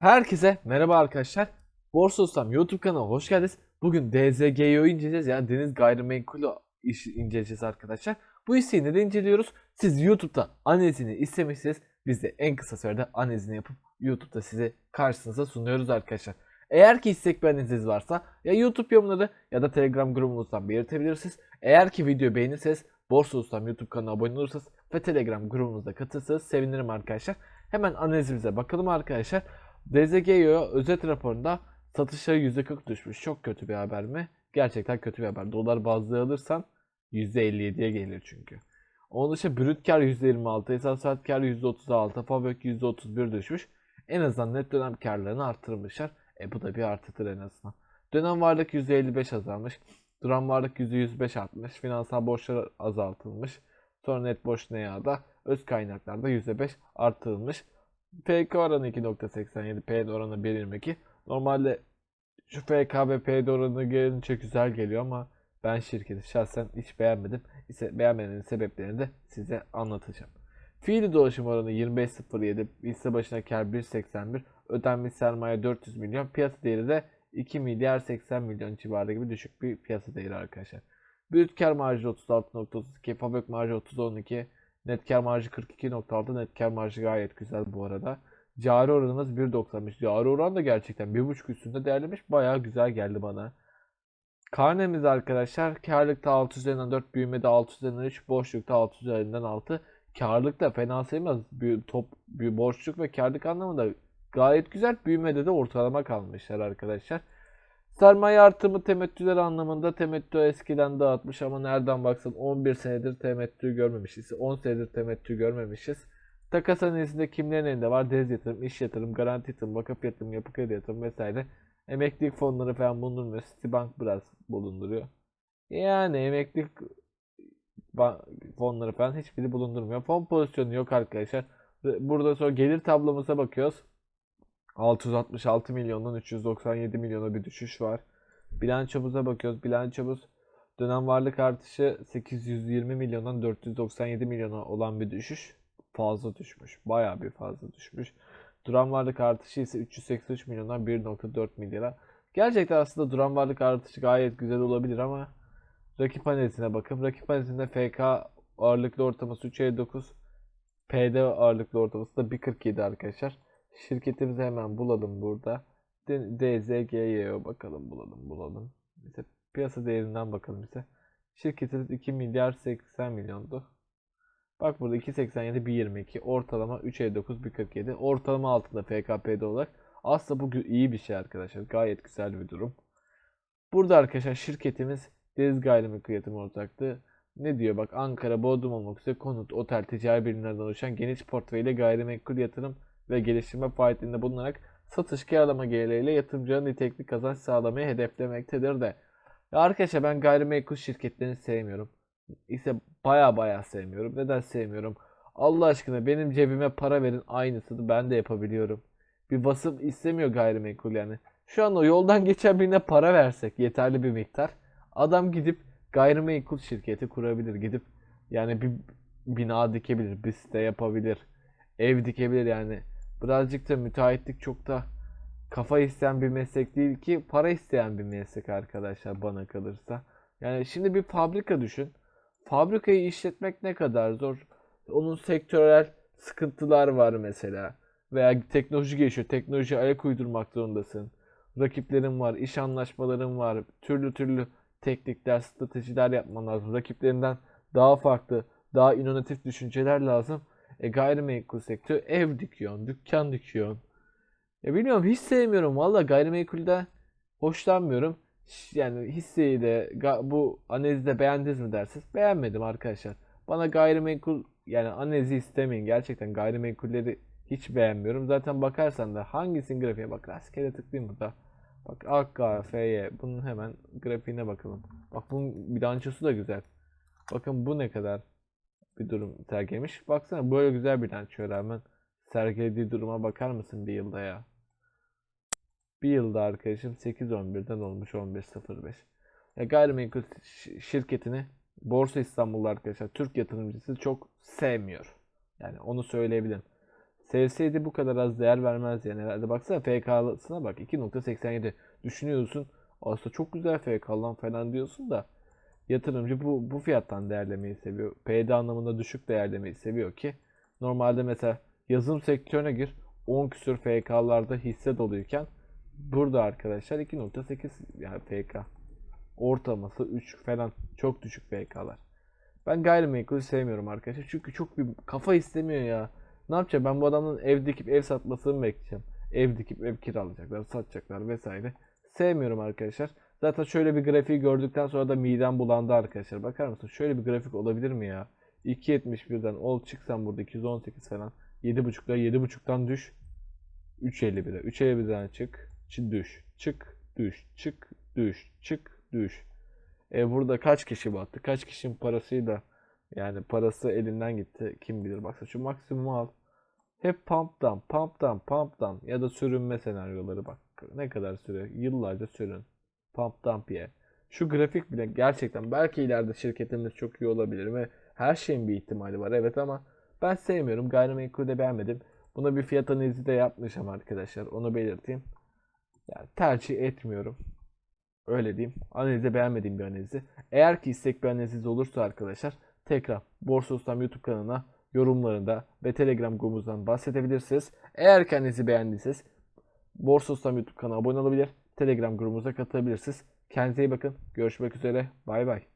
Herkese merhaba arkadaşlar. Borsa Ustam YouTube kanalına hoş geldiniz. Bugün DZG'yi inceleyeceğiz. Yani Deniz Gayrimenkul'ü inceleyeceğiz arkadaşlar. Bu hisseyi neden inceliyoruz? Siz YouTube'da analizini istemişsiniz. Biz de en kısa sürede analizini yapıp YouTube'da size karşınıza sunuyoruz arkadaşlar. Eğer ki istek analiziniz varsa ya YouTube yorumları ya da Telegram grubumuzdan belirtebilirsiniz. Eğer ki video beğenirseniz Borsa Ustam YouTube kanalına abone olursanız ve Telegram grubumuza katılırsanız sevinirim arkadaşlar. Hemen analizimize bakalım arkadaşlar. DZGO özet raporunda satışları %40 düşmüş. Çok kötü bir haber mi? Gerçekten kötü bir haber. Dolar bazlı alırsan %57'ye gelir çünkü. Onun dışında brüt kar %26, esas saat kar %36, fabrik %31 düşmüş. En azından net dönem karlarını artırmışlar. E bu da bir artıdır en azından. Dönem varlık %55 azalmış. Duran varlık %105 artmış. Finansal borçlar azaltılmış. Sonra net borç neyada öz kaynaklarda %5 artırılmış. FK oranı 2.87, P oranı 1.22. Normalde şu FK ve P oranı gelince güzel geliyor ama ben şirketi şahsen hiç beğenmedim. İse beğenmemenin sebeplerini de size anlatacağım. Fiili dolaşım oranı 25.07, hisse başına kar 1.81, ödenmiş sermaye 400 milyon, piyasa değeri de 2 milyar 80 milyon civarı gibi düşük bir piyasa değeri arkadaşlar. Brüt kar marjı 36.32, fabrik marjı 30.12, Net kar marjı 42.6. Net kar marjı gayet güzel bu arada. Cari oranımız 1.95. Cari oran da gerçekten 1.5 üstünde değerlemiş. Bayağı güzel geldi bana. Karnemiz arkadaşlar karlılıkta 6 üzerinden 4, büyümede 6 üzerinden 3, boşlukta 6 üzerinden 6. Karlılık da fena sayılmaz. Bir top, bir boşluk ve karlılık anlamında gayet güzel. Büyümede de ortalama kalmışlar arkadaşlar. Sermaye artımı temettüler anlamında temettü eskiden dağıtmış ama nereden baksan 11 senedir temettü görmemişiz. 10 senedir temettü görmemişiz. Takas analizinde kimlerin elinde var? Dez yatırım, iş yatırım, garanti yatırım, vakıf yatırım, yapı kredi yatırım vesaire. Emeklilik fonları falan bulundurmuyor. Citibank biraz bulunduruyor. Yani emeklilik fonları falan hiçbiri bulundurmuyor. Fon pozisyonu yok arkadaşlar. Burada sonra gelir tablomuza bakıyoruz. 666 milyondan 397 milyona bir düşüş var. Bilançomuza bakıyoruz. Bilançomuz dönem varlık artışı 820 milyondan 497 milyona olan bir düşüş. Fazla düşmüş. Bayağı bir fazla düşmüş. Duran varlık artışı ise 383 milyondan 1.4 milyara. Gerçekten aslında duran varlık artışı gayet güzel olabilir ama rakip analizine bakın. Rakip analizinde FK ağırlıklı ortalaması 3.59 PD ağırlıklı ortalaması da 1.47 arkadaşlar. Şirketimizi hemen bulalım burada. DZG'ye bakalım bulalım bulalım. Mesela piyasa değerinden bakalım bize. Şirketimiz 2 milyar 80 milyondu. Bak burada 2.87 1.22 ortalama 3.59 1.47 ortalama altında FKP'de olarak. Aslında bu iyi bir şey arkadaşlar. Gayet güzel bir durum. Burada arkadaşlar şirketimiz Deniz Gayrimenkul Yatırım olacaktı. Ne diyor bak Ankara, Bodrum olmak üzere konut, otel, ticari birimlerden oluşan geniş portföyle gayrimenkul yatırım ve geliştirme faaliyetinde bulunarak satış kârlama geliriyle yatırımcıların nitelikli kazanç sağlamayı hedeflemektedir de. Ya arkadaşlar ben gayrimenkul şirketlerini sevmiyorum. İşte baya baya sevmiyorum. Neden sevmiyorum? Allah aşkına benim cebime para verin aynısını ben de yapabiliyorum. Bir vasıf istemiyor gayrimenkul yani. Şu an o yoldan geçen birine para versek yeterli bir miktar. Adam gidip gayrimenkul şirketi kurabilir. Gidip yani bir bina dikebilir, bir site yapabilir, ev dikebilir yani. Birazcık da müteahhitlik çok da kafa isteyen bir meslek değil ki para isteyen bir meslek arkadaşlar bana kalırsa. Yani şimdi bir fabrika düşün. Fabrikayı işletmek ne kadar zor. Onun sektörel sıkıntılar var mesela. Veya teknoloji gelişiyor. Teknolojiye ayak uydurmak zorundasın. Rakiplerin var, iş anlaşmaların var. Türlü türlü teknikler, stratejiler yapman lazım. Rakiplerinden daha farklı, daha inovatif düşünceler lazım. E gayrimenkul sektörü ev dikiyorsun, dükkan dikiyorsun. Ya bilmiyorum hiç sevmiyorum valla gayrimenkulde hoşlanmıyorum. Yani hisseyi de bu analizi de beğendiniz mi dersiniz? Beğenmedim arkadaşlar. Bana gayrimenkul yani analizi istemeyin. Gerçekten gayrimenkulleri hiç beğenmiyorum. Zaten bakarsan da hangisinin grafiğe bak. Rastgele tıklayayım burada. Bak AK, FY. Bunun hemen grafiğine bakalım. Bak bunun bilançosu da güzel. Bakın bu ne kadar bir durum sergilemiş. Baksana böyle güzel bilançoya rağmen sergilediği duruma bakar mısın bir yılda ya? Bir yılda arkadaşım 8.11'den olmuş 11.05. Ya gayrimenkul şirketini Borsa İstanbul arkadaşlar Türk yatırımcısı çok sevmiyor. Yani onu söyleyebilirim. Sevseydi bu kadar az değer vermez yani. Herhalde baksana FK'sına bak 2.87 düşünüyorsun. Aslında çok güzel FK lan falan diyorsun da yatırımcı bu bu fiyattan değerlemeyi seviyor. PD anlamında düşük değerlemeyi seviyor ki normalde mesela yazılım sektörüne gir 10 küsür FK'larda hisse doluyken burada arkadaşlar 2.8 yani FK ortalaması 3 falan çok düşük FK'lar. Ben gayrimenkulü sevmiyorum arkadaşlar. Çünkü çok bir kafa istemiyor ya. Ne yapacağım? Ben bu adamın ev dikip ev satmasını bekleyeceğim? Ev dikip ev kiralayacaklar, satacaklar vesaire. Sevmiyorum arkadaşlar. Zaten şöyle bir grafiği gördükten sonra da midem bulandı arkadaşlar. Bakar mısın? Şöyle bir grafik olabilir mi ya? 2.71'den ol çıksan burada 218 falan. 7.5'la 7.5'tan düş. 3.51'e. 3.51'den çık. Çı düş. Çık. Düş. Çık. Düş. Çık. Düş. E burada kaç kişi battı? Kaç kişinin parasıyla yani parası elinden gitti. Kim bilir. Baksana şu maksimumu al. Hep pump'tan, pump'tan, pump'tan ya da sürünme senaryoları bak. Ne kadar sürüyor? Yıllarca sürün. Pump dump. Şu grafik bile gerçekten belki ileride şirketimiz çok iyi olabilir ve her şeyin bir ihtimali var evet ama ben sevmiyorum. Gayrimenkulü de beğenmedim. Buna bir fiyat analizi de yapmışım arkadaşlar. Onu belirteyim. Yani tercih etmiyorum. Öyle diyeyim. Analizi beğenmediğim bir analizi. Eğer ki istek bir analiz olursa arkadaşlar tekrar Borsa Ustam YouTube kanalına yorumlarında ve Telegram grubumuzdan bahsedebilirsiniz. Eğer analizi beğendiyseniz Borsa Ustam YouTube kanalına abone olabilir. Telegram grubumuza katılabilirsiniz. Kendinize iyi bakın. Görüşmek üzere. Bay bay.